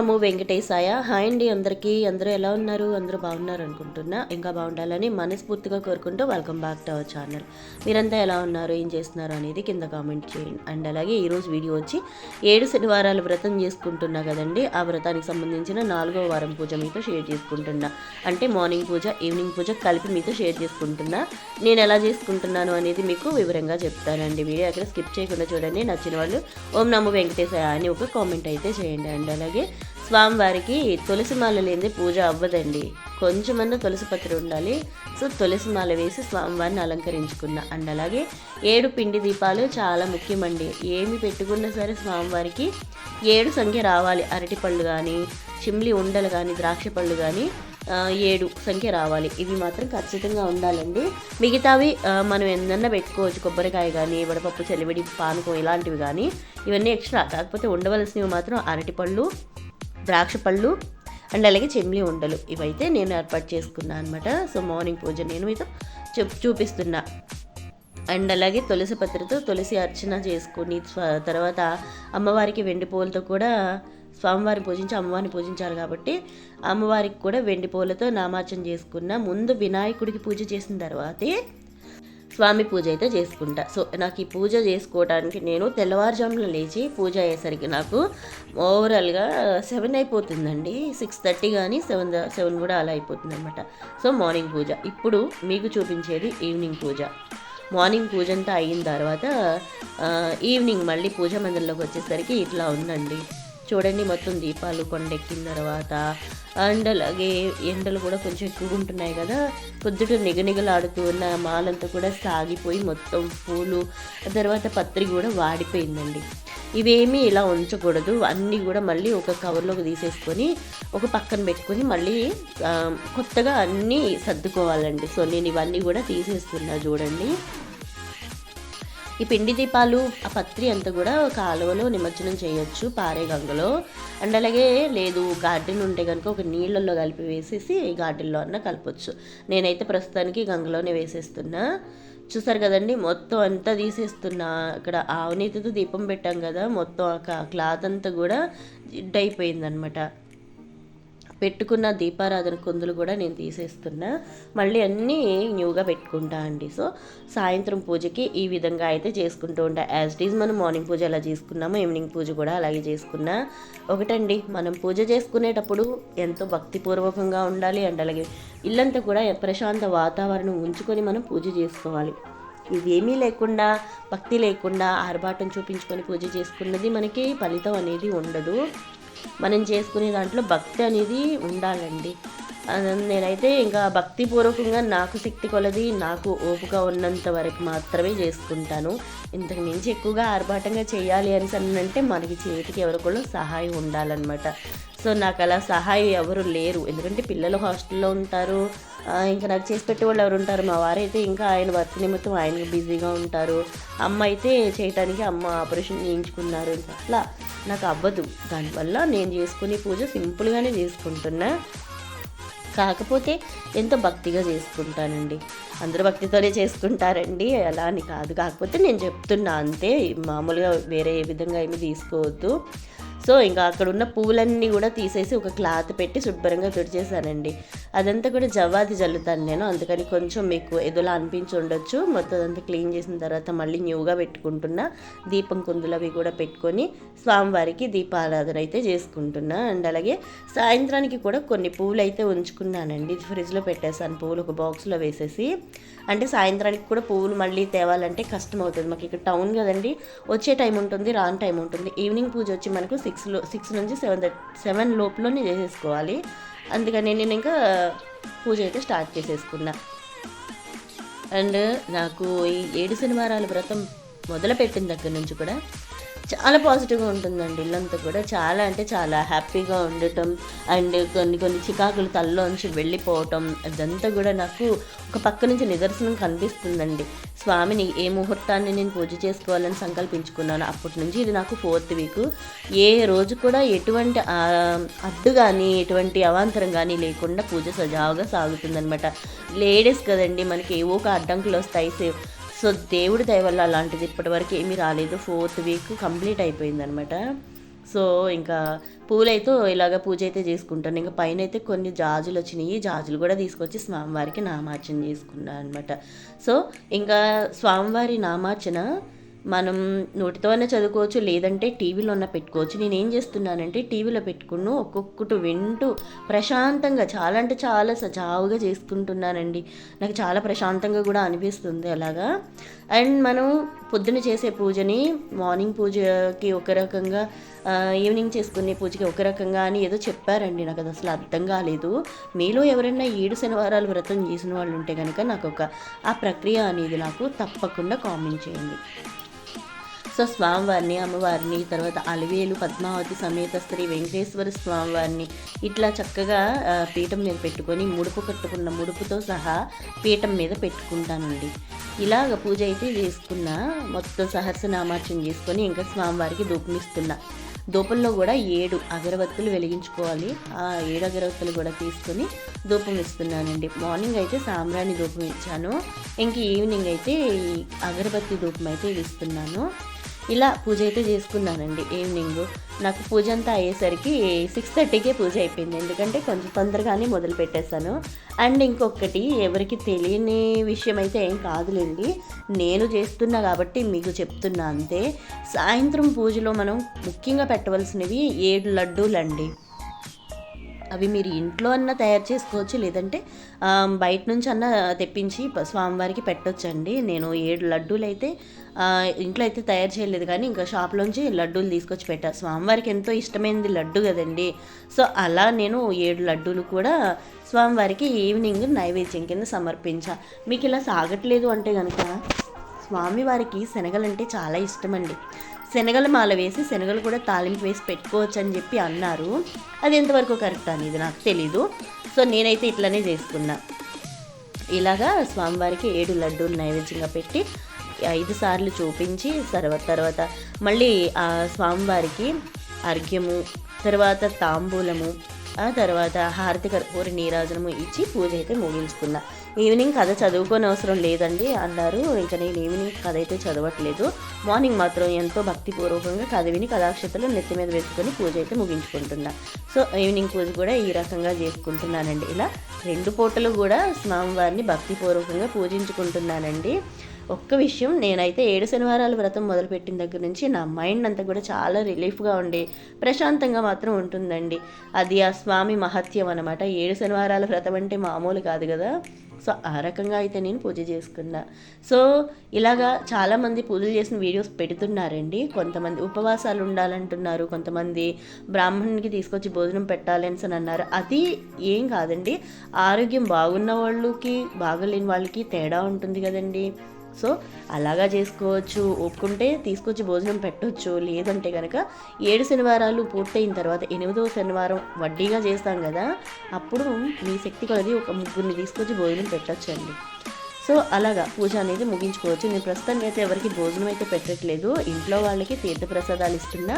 నమో వెంకటేశాయ. Hi అండి అందరికీ. అందరూ ఎలా ఉన్నారు? అందరూ బాగున్నారు అనుకుంటున్నా. ఇంకా బాగుండాలని మనస్ఫూర్తిగా కోరుకుంటూ welcome back to our channel మీరంతా ఎలా ఉన్నారు? ఏం చేస్తున్నారు అనేది కింద కామెంట్ చేయండి. అండ్ అలాగే ఈరోజు వీడియో వచ్చి ఏడు శనివారాలు వ్రతం చేసుకుంటున్నా కదండి. ఆ వ్రతానికి సంబంధించిన నాలుగో వారం పూజ మీతో షేర్ చేసుకుంటున్నా. అంటే మార్నింగ్ పూజ ఈవినింగ్ పూజ కలిపి మీతో షేర్ చేసుకుంటున్నా. నేను ఎలా చేసుకుంటున్నాను అనేది మీకు వివరంగా చెప్తానండి. వీడియో అక్కడ స్కిప్ చేయకుండా చూడండి. నచ్చిన వాళ్ళు ఓం నమో వెంకటేశాయ అని ఒక కామెంట్ అయితే చేయండి. అండ్ అలాగే స్వామివారికి తులసి మాల లేనిదే పూజ అవ్వదండి. కొంచెమన్నా తులసి పత్రి ఉండాలి. సో తులసి మాల వేసి స్వామివారిని అలంకరించుకున్నా. అండ్ అలాగే ఏడు పిండి దీపాలు చాలా ముఖ్యమండి. ఏమి పెట్టుకున్నా సరే స్వామివారికి ఏడు సంఖ్య రావాలి. అరటిపళ్ళు కానీ చిమ్లి ఉండలు కానీ ద్రాక్ష పళ్ళు కానీ ఏడు సంఖ్య రావాలి. ఇవి మాత్రం ఖచ్చితంగా ఉండాలండి. మిగతావి మనం ఎన్నన్నా పెట్టుకోవచ్చు. కొబ్బరికాయ కానీ వడపప్పు చలివిడి పానకం ఇలాంటివి కానీ ఇవన్నీ ఎక్స్ట్రా. కాకపోతే ఉండవలసినవి మాత్రం అరటిపళ్ళు ద్రాక్ష పళ్ళు అండ్ అలాగే చెమ్లి ఉండలు. ఇవైతే నేను ఏర్పాటు చేసుకున్నాను అనమాట సో మార్నింగ్ పూజ నేను మీతో చెప్ చూపిస్తున్నా. అండ్ అలాగే తులసి పత్రితో తులసి అర్చన చేసుకుని తర్వాత అమ్మవారికి వెండి పూలతో కూడా స్వామివారిని పూజించి అమ్మవారిని పూజించాలి కాబట్టి అమ్మవారికి కూడా వెండి పూలతో నామార్చన చేసుకున్న. ముందు వినాయకుడికి పూజ చేసిన తర్వాతే స్వామి పూజ అయితే చేసుకుంటా. సో నాకు ఈ పూజ చేసుకోవడానికి నేను తెల్లవారుజామున లేచి పూజ అయ్యేసరికి నాకు ఓవరాల్గా సెవెన్ అయిపోతుందండి. సిక్స్ థర్టీ కానీ సెవెన్ సెవెన్ కూడా అలా అయిపోతుంది అనమాట సో మార్నింగ్ పూజ. ఇప్పుడు మీకు చూపించేది ఈవినింగ్ పూజ. మార్నింగ్ పూజ అంతా అయిన తర్వాత ఈవినింగ్ మళ్ళీ పూజ మందిరంలోకి వచ్చేసరికి ఇట్లా ఉందండి. చూడండి మొత్తం దీపాలు కొండెక్కిన తర్వాత అండ్ అలాగే ఎండలు కూడా కొంచెం ఎక్కువగా ఉంటున్నాయి కదా. పొద్దుట నిగనిగలాడుతూ ఉన్న మాలంతా కూడా సాగిపోయి మొత్తం పూలు తర్వాత పత్రి కూడా వాడిపోయిందండి. ఇవేమీ ఇలా ఉంచకూడదు. అన్నీ కూడా మళ్ళీ ఒక కవర్లోకి తీసేసుకొని ఒక పక్కన పెట్టుకొని మళ్ళీ కొత్తగా అన్నీ సర్దుకోవాలండి. సో నేను ఇవన్నీ కూడా తీసేస్తున్నా చూడండి. ఈ పిండి దీపాలు ఆ పత్రి అంతా కూడా కాలువలో నిమజ్జనం చేయొచ్చు పారే గంగలో. అండ్ అలాగే లేదు గార్డెన్ ఉంటే కనుక ఒక నీళ్ళల్లో కలిపి వేసేసి గార్డెన్లో అన్న కలపచ్చు. నేనైతే ప్రస్తుతానికి గంగలోనే వేసేస్తున్నా. చూసారు కదండి మొత్తం అంతా తీసేస్తున్నా. ఇక్కడ ఆవునీతితో దీపం పెట్టాం కదా మొత్తం ఆ క్లాత్ అంతా కూడా జిడ్ అయిపోయిందనమాట పెట్టుకున్న దీపారాధన కుందులు కూడా నేను తీసేస్తున్నా. మళ్ళీ అన్నీ న్యూగా పెట్టుకుంటా అండి. సో సాయంత్రం పూజకి ఈ విధంగా అయితే చేసుకుంటూ ఉంటా. యాజ్ ఇట్ ఈజ్ మనం మార్నింగ్ పూజ ఎలా చేసుకున్నామో ఈవినింగ్ పూజ కూడా అలాగే చేసుకున్నా. ఒకటండి మనం పూజ చేసుకునేటప్పుడు ఎంతో భక్తిపూర్వకంగా ఉండాలి అండ్ అలాగే ఇల్లంతా కూడా ప్రశాంత వాతావరణం ఉంచుకొని మనం పూజ చేసుకోవాలి. ఇవేమీ లేకుండా భక్తి లేకుండా ఆర్భాటం చూపించుకొని పూజ చేసుకున్నది మనకి ఫలితం అనేది ఉండదు. మనం చేసుకునే దాంట్లో భక్తి అనేది ఉండాలండి. నేనైతే ఇంకా భక్తిపూర్వకంగా నాకు శక్తి కొలది నాకు ఓపిక ఉన్నంత వరకు మాత్రమే చేసుకుంటాను. ఇంతకు మించి ఎక్కువగా ఆర్భాటంగా చేయాలి అని అంటే మనకి చేతికి ఎవరికో సహాయం ఉండాలన్నమాట. సో నాకు అలా సహాయం ఎవరు లేరు. ఎందుకంటే పిల్లలు హాస్టల్లో ఉంటారు. ఇంకా నాకు చేసి పెట్టే వాళ్ళు ఎవరు ఉంటారు. మా వారైతే ఇంకా ఆయన వర్క్ నిమిత్తం ఆయన బిజీగా ఉంటారు. అమ్మ అయితే చేయటానికి అమ్మ ఆపరేషన్ చేయించుకున్నారు. అట్లా నాకు అవ్వదు. దానివల్ల నేను చేసుకునే పూజ సింపుల్గానే చేసుకుంటున్నా. కాకపోతే ఎంతో భక్తిగా చేసుకుంటానండి. అందరూ భక్తితోనే చేసుకుంటారండి. అలా అని కాదు. కాకపోతే నేను చెప్తున్నా అంతే. మామూలుగా వేరే ఏ విధంగా ఏమి తీసుకోవద్దు. సో ఇంకా అక్కడ ఉన్న పువ్వులన్నీ కూడా తీసేసి ఒక క్లాత్ పెట్టి శుభ్రంగా తుడిచేసానండి అదంతా కూడా జవ్వాది జల్లుతాను నేను అందుకని కొంచెం మీకు ఎదులా అనిపించి ఉండొచ్చు. మొత్తం అంతా క్లీన్ చేసిన తర్వాత మళ్ళీ న్యూగా పెట్టుకుంటున్నా. దీపం కుందులు అవి కూడా పెట్టుకొని స్వామివారికి దీపారాధన అయితే చేసుకుంటున్నా. అండ్ అలాగే సాయంత్రానికి కూడా కొన్ని పువ్వులు అయితే ఉంచుకున్నానండి. ఫ్రిడ్జ్లో పెట్టేశాను పువ్వులు ఒక బాక్స్లో వేసేసి. అంటే సాయంత్రానికి కూడా పువ్వులు మళ్ళీ తేవాలంటే కష్టం అవుతుంది మాకు ఇక్కడ టౌన్ కదండి వచ్చే టైం ఉంటుంది రాని టైం ఉంటుంది. ఈవినింగ్ పూజ వచ్చి మనకు సిక్స్లో సిక్స్ నుంచి సెవెన్ సెవెన్ లోపలనే చేసేసుకోవాలి. అందుకని నేను ఇంకా పూజ అయితే స్టార్ట్ చేసేసుకున్నా. అండ్ నాకు ఈ ఏడు శనివారాల వ్రతం మొదలుపెట్టిన దగ్గర నుంచి కూడా చాలా పాజిటివ్గా ఉంటుందండి ఇల్లంతా కూడా. చాలా అంటే చాలా హ్యాపీగా ఉండటం అండ్ కొన్ని కొన్ని చికాకులు తల్లోంచి వెళ్ళిపోవటం అదంతా కూడా నాకు ఒక పక్క నుంచి నిదర్శనం కనిపిస్తుందండి. స్వామిని ఏ ముహూర్తాన్ని నేను పూజ చేసుకోవాలని సంకల్పించుకున్నాను అప్పటి నుంచి ఇది నాకు ఫోర్త్ వీక్ ఏ రోజు కూడా ఎటువంటి అడ్డు కానీ ఎటువంటి అవాంతరం కానీ లేకుండా పూజ సజావుగా సాగుతుందనమాట లేడీస్ కదండి మనకి ఏవో ఒక అడ్డంకులు వస్తాయి. సో దేవుడి దయ వల్ల అలాంటిది ఇప్పటివరకు ఏమీ రాలేదు. ఫోర్త్ వీక్ కంప్లీట్ అయిపోయిందనమాట. సో ఇంకా పూలైతే ఇలాగ పూజ అయితే చేసుకుంటాను. ఇంకా పైన అయితే కొన్ని జాజులు వచ్చినాయి. జాజులు కూడా తీసుకొచ్చి స్వామివారికి నామార్చన చేసుకున్నాను అనమాట. సో ఇంకా స్వామివారి నామార్చన మనం నోటితోనే చదువుకోవచ్చు లేదంటే టీవీలో ఉన్న పెట్టుకోవచ్చు. నేను ఏం చేస్తున్నానంటే టీవీలో పెట్టుకుని ఒక్కొక్కటి వింటూ ప్రశాంతంగా చాలా అంటే చాలా సజావుగా చేసుకుంటున్నానండి. నాకు చాలా ప్రశాంతంగా కూడా అనిపిస్తుంది అలాగా. అండ్ మనం పొద్దున చేసే పూజని మార్నింగ్ పూజకి ఒక రకంగా ఈవినింగ్ చేసుకునే పూజకి ఒక రకంగా అని ఏదో చెప్పారండి. నాకు అది అసలు అర్థం కాలేదు. మీలో ఎవరైనా ఏడు శనివారాలు వ్రతం చేసిన వాళ్ళు ఉంటే కనుక నాకు ఒక ఆ ప్రక్రియ అనేది నాకు తప్పకుండా కామెంట్ చేయండి. సో స్వామివారిని అమ్మవారిని తర్వాత అలివేలు పద్మావతి సమేత శ్రీ వెంకటేశ్వర స్వామివారిని ఇట్లా చక్కగా పీఠం మీద పెట్టుకొని ముడుపు కట్టుకున్న ముడుపుతో సహా పీఠం మీద పెట్టుకుంటానండి. ఇలాగ పూజ అయితే చేసుకున్న మొత్తం సహస్రనామార్చన చేసుకొని ఇంకా స్వామివారికి దూపమిస్తున్నా. దూపంలో కూడా ఏడు అగరబత్తులు వెలిగించుకోవాలి. ఆ ఏడు అగరబత్తులు కూడా తీసుకొని ధూపం ఇస్తున్నానండి మార్నింగ్ అయితే సాంబ్రాణి ధూపం ఇచ్చాను. ఇంక ఈవినింగ్ అయితే అగరబత్తి ధూపం అయితే ఇస్తున్నాను. ఇలా పూజ అయితే చేసుకున్నానండి ఈవినింగ్ నాకు పూజ అంతా అయ్యేసరికి సిక్స్ థర్టీకే పూజ అయిపోయింది. ఎందుకంటే కొంచెం తొందరగానే మొదలు పెట్టేశాను. అండ్ ఇంకొకటి ఎవరికి తెలియని విషయం అయితే ఏం కాదులేండి. నేను చేస్తున్నా కాబట్టి మీకు చెప్తున్నా అంతే. సాయంత్రం పూజలో మనం ముఖ్యంగా పెట్టవలసినవి ఏడు లడ్డూలండి. అవి మీరు ఇంట్లో అన్న తయారు చేసుకోవచ్చు లేదంటే బయట నుంచి అన్న తెప్పించి స్వామివారికి పెట్టొచ్చండి. నేను ఏడు లడ్డూలు అయితే ఇంట్లో అయితే తయారు చేయలేదు కానీ ఇంకా షాప్లోంచి లడ్డూలు తీసుకొచ్చి పెట్టా. స్వామివారికి ఎంతో ఇష్టమైనది లడ్డు కదండి. సో అలా నేను ఏడు లడ్డూలు కూడా స్వామివారికి ఈవినింగ్ నైవేద్యం కింద సమర్పించా. మీకు ఇలా సాగట్లేదు అంటే కనుక స్వామివారికి శనగలంటే చాలా ఇష్టమండి. శనగల మాల వేసి శనగలు కూడా తాలింపు వేసి పెట్టుకోవచ్చు అని చెప్పి అన్నారు. అది ఎంతవరకు కరెక్ట్ అనేది నాకు తెలీదు. సో నేనైతే ఇట్లనే చేసుకున్నా. ఇలాగా స్వామివారికి ఏడు లడ్డూలు నైవేద్యంగా పెట్టి ఐదు సార్లు చూపించి తర్వాత తర్వాత మళ్ళీ ఆ స్వామివారికి అర్ఘ్యము తర్వాత తాంబూలము ఆ తర్వాత హారతి కర్పూరి నీరాజనము ఇచ్చి పూజ అయితే ముగించుకున్నా. ఈవినింగ్ కథ చదువుకోని అవసరం లేదండి అన్నారు. ఇంకా నేను ఈవినింగ్ కథ అయితే చదవట్లేదు. మార్నింగ్ మాత్రం ఎంతో భక్తిపూర్వకంగా కథ విని కథాక్షతలు నెత్తి మీద వేసుకొని పూజ అయితే ముగించుకుంటున్నా. సో ఈవినింగ్ పూజ కూడా ఈ రకంగా చేసుకుంటున్నానండి. ఇలా రెండు పూటలు కూడా స్వామివారిని భక్తిపూర్వకంగా పూజించుకుంటున్నానండి. ఒక్క విషయం నేనైతే ఏడు శనివారాల వ్రతం మొదలుపెట్టిన దగ్గర నుంచి నా మైండ్ అంతా కూడా చాలా రిలీఫ్గా ఉండే ప్రశాంతంగా మాత్రం ఉంటుందండి. అది ఆ స్వామి మహత్యం అనమాట ఏడు శనివారాల వ్రతం అంటే మామూలు కాదు కదా. సో ఆ రకంగా అయితే నేను పూజ చేసుకున్నా. సో ఇలాగా చాలామంది పూజలు చేసిన వీడియోస్ పెడుతున్నారండి. కొంతమంది ఉపవాసాలు ఉండాలంటున్నారు. కొంతమంది బ్రాహ్మణునికి తీసుకొచ్చి భోజనం పెట్టాలని అని అన్నారు. అది ఏం కాదండి. ఆరోగ్యం బాగున్న వాళ్ళకి బాగలేని వాళ్ళకి తేడా ఉంటుంది కదండి. సో అలాగా చేసుకోవచ్చు. ఒప్పుకుంటే తీసుకొచ్చి భోజనం పెట్టవచ్చు లేదంటే కనుక ఏడు శనివారాలు పూర్తయిన తర్వాత ఎనిమిదవ శనివారం వడ్డీగా చేస్తాం కదా అప్పుడు మీ శక్తి కొలది ఒక ముగ్గురిని తీసుకొచ్చి భోజనం పెట్టచ్చండి. సో అలాగా పూజ అనేది ముగించుకోవచ్చు. నేను ప్రస్తుతానికి అయితే ఎవరికి భోజనం అయితే పెట్టట్లేదు. ఇంట్లో వాళ్ళకి తీర్థ ప్రసాదాలు ఇస్తున్నా.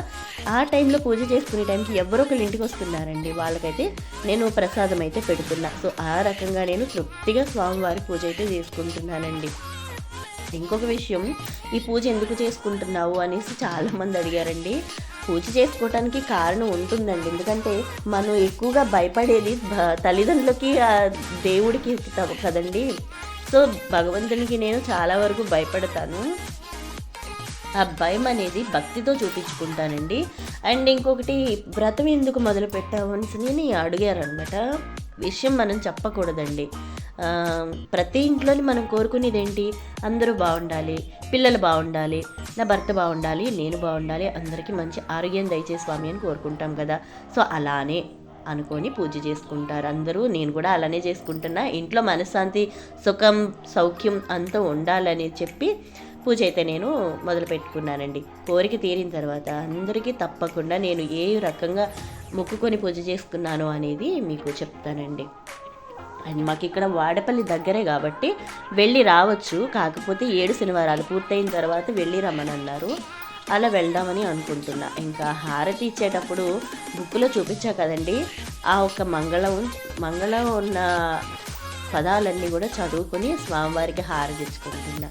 ఆ టైంలో పూజ చేసుకునే టైంకి ఎవరో ఒకళ్ళు ఇంటికి వస్తున్నారండి. వాళ్ళకైతే నేను ప్రసాదం అయితే పెడుతున్నా. సో ఆ రకంగా నేను తృప్తిగా స్వామివారి పూజ అయితే చేసుకుంటున్నానండి. ఇంకొక విషయం ఈ పూజ ఎందుకు చేసుకుంటున్నావు అనేసి చాలామంది అడిగారండి. పూజ చేసుకోవటానికి కారణం ఉంటుందండి. ఎందుకంటే మనం ఎక్కువగా భయపడేది తల్లిదండ్రులకి దేవుడికి కదండి. సో భగవంతునికి నేను చాలా వరకు భయపడతాను. ఆ భయం అనేది భక్తితో చూపించుకుంటానండి. అండ్ ఇంకొకటి వ్రతం ఎందుకు మొదలు పెట్టావు అని అడిగారనమాట విషయం మనం చెప్పకూడదండి. ప్రతి ఇంట్లోని మనం కోరుకునేది ఏంటి అందరూ బాగుండాలి పిల్లలు బాగుండాలి నా భర్త బాగుండాలి నేను బాగుండాలి అందరికీ మంచి ఆరోగ్యం దయచే స్వామి అని కోరుకుంటాం కదా. సో అలానే అనుకొని పూజ చేసుకుంటారు అందరూ. నేను కూడా అలానే చేసుకుంటున్నా. ఇంట్లో మనశ్శాంతి సుఖం సౌఖ్యం అంతా ఉండాలని చెప్పి పూజ అయితే నేను మొదలు పెట్టుకున్నానండి. కోరిక తీరిన తర్వాత అందరికీ తప్పకుండా నేను ఏ రకంగా మొక్కుకొని పూజ చేసుకున్నాను అనేది మీకు చెప్తానండి. అండ్ మాకు ఇక్కడ వాడపల్లి దగ్గరే కాబట్టి వెళ్ళి రావచ్చు. కాకపోతే ఏడు శనివారాలు పూర్తయిన తర్వాత వెళ్ళి రమ్మని అన్నారు అలా వెళ్దామని అనుకుంటున్నా. ఇంకా హారతి ఇచ్చేటప్పుడు బుక్లో చూపించా కదండి. ఆ ఒక మంగళం మంగళం ఉన్న పదాలన్నీ కూడా చదువుకొని స్వామివారికి హారతిచ్చుకుంటున్నా.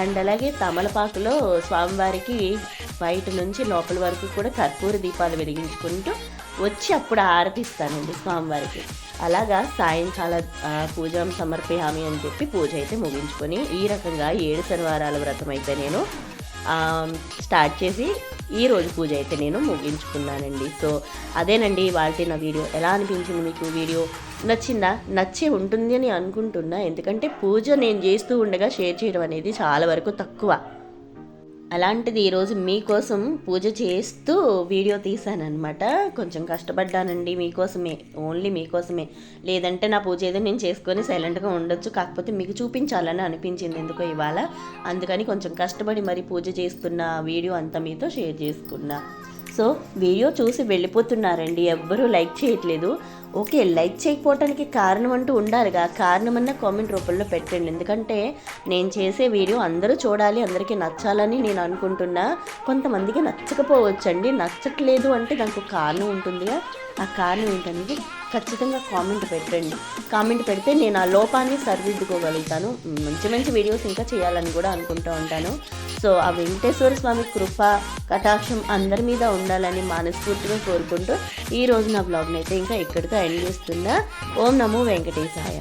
అండ్ అలాగే తమలపాకులో స్వామివారికి బయట నుంచి లోపల వరకు కూడా కర్పూర దీపాలు వెలిగించుకుంటూ వచ్చి అప్పుడు హారతిస్తానండి స్వామివారికి. అలాగా సాయంకాల పూజ పూజం సమర్పయామి అని చెప్పి పూజ అయితే ముగించుకొని ఈ రకంగా ఏడు శనివారాల వ్రతం అయితే నేను స్టార్ట్ చేసి ఈ రోజు పూజ అయితే నేను ముగించుకున్నానండి. సో అదేనండి వాళ్ళ నా వీడియో. ఎలా అనిపించింది మీకు వీడియో? నచ్చిందా? నచ్చే ఉంటుంది అని అనుకుంటున్నా. ఎందుకంటే పూజ నేను చేస్తూ ఉండగా షేర్ చేయడం అనేది చాలా వరకు తక్కువ. అలాంటిది ఈరోజు మీకోసం పూజ చేస్తూ వీడియో తీశానమాట కొంచెం కష్టపడ్డానండి మీకోసమే ఓన్లీ మీకోసమే. లేదంటే నా పూజ ఏదో నేను చేసుకొని సైలెంట్గా ఉండొచ్చు కాకపోతే మీకు చూపించాలని అనిపించింది ఎందుకో ఇవాళ. అందుకని కొంచెం కష్టపడి మరి పూజ చేస్తున్న వీడియో అంతా మీతో షేర్ చేసుకున్నా. సో వీడియో చూసి వెళ్ళిపోతున్నారండి. ఎవ్వరూ లైక్ చేయట్లేదు. ఓకే లైక్ చేయకపోవటానికి కారణం అంటూ ఉండాలిగా. కారణమన్న కామెంట్ రూపంలో పెట్టండి. ఎందుకంటే నేను చేసే వీడియో అందరూ చూడాలి అందరికీ నచ్చాలని నేను అనుకుంటున్నా. కొంతమందికి నచ్చకపోవచ్చండి. నచ్చట్లేదు అంటే దానికి కారణం ఉంటుందిగా. ఆ కారణం ఏంటనేది ఖచ్చితంగా కామెంట్ పెట్టండి. కామెంట్ పెడితే నేను ఆ లోపాన్ని సరిదిద్దుకోగలుగుతాను మంచి మంచి వీడియోస్ ఇంకా చేయాలని కూడా అనుకుంటూ ఉంటాను. సో ఆ వెంకటేశ్వర స్వామి కృప కటాక్షం అందరి మీద ఉండాలని మనస్ఫూర్తిగా కోరుకుంటూ ఈ రోజు నా బ్లాగ్ని అయితే ఇంకా ఇక్కడితో ఎండ్ చేస్తున్నా ఓం నమో వెంకటేశాయ.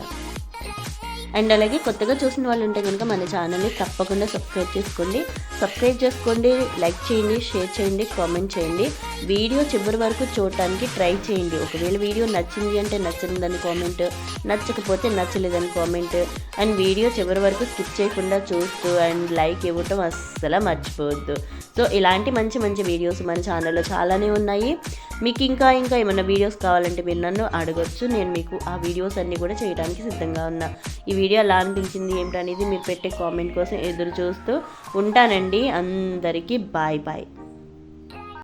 అండ్ అలాగే కొత్తగా చూసిన వాళ్ళు ఉంటే కనుక మన ఛానల్ని తప్పకుండా సబ్స్క్రైబ్ చేసుకోండి. సబ్స్క్రైబ్ చేసుకోండి లైక్ చేయండి షేర్ చేయండి కామెంట్ చేయండి. వీడియో చివరి వరకు చూడటానికి ట్రై చేయండి. ఒకవేళ వీడియో నచ్చింది అంటే నచ్చిందని కామెంట్ నచ్చకపోతే నచ్చలేదని కామెంట్. అండ్ వీడియో చివరి వరకు స్కిప్ చేయకుండా చూస్తూ అండ్ లైక్ ఇవ్వటం అస్సలు మర్చిపోవద్దు. సో ఇలాంటి మంచి మంచి వీడియోస్ మన ఛానల్లో చాలానే ఉన్నాయి. మీకు ఇంకా ఇంకా ఏమైనా వీడియోస్ కావాలంటే మీరు నన్ను అడగొచ్చు. నేను మీకు ఆ వీడియోస్ అన్నీ కూడా చేయడానికి సిద్ధంగా ఉన్నా. ఈ వీడియో ఎలా అనిపించింది ఏమిటనేది మీరు పెట్టే కామెంట్ కోసం ఎదురు చూస్తూ ఉంటానండి. అందరికీ బాయ్ బాయ్.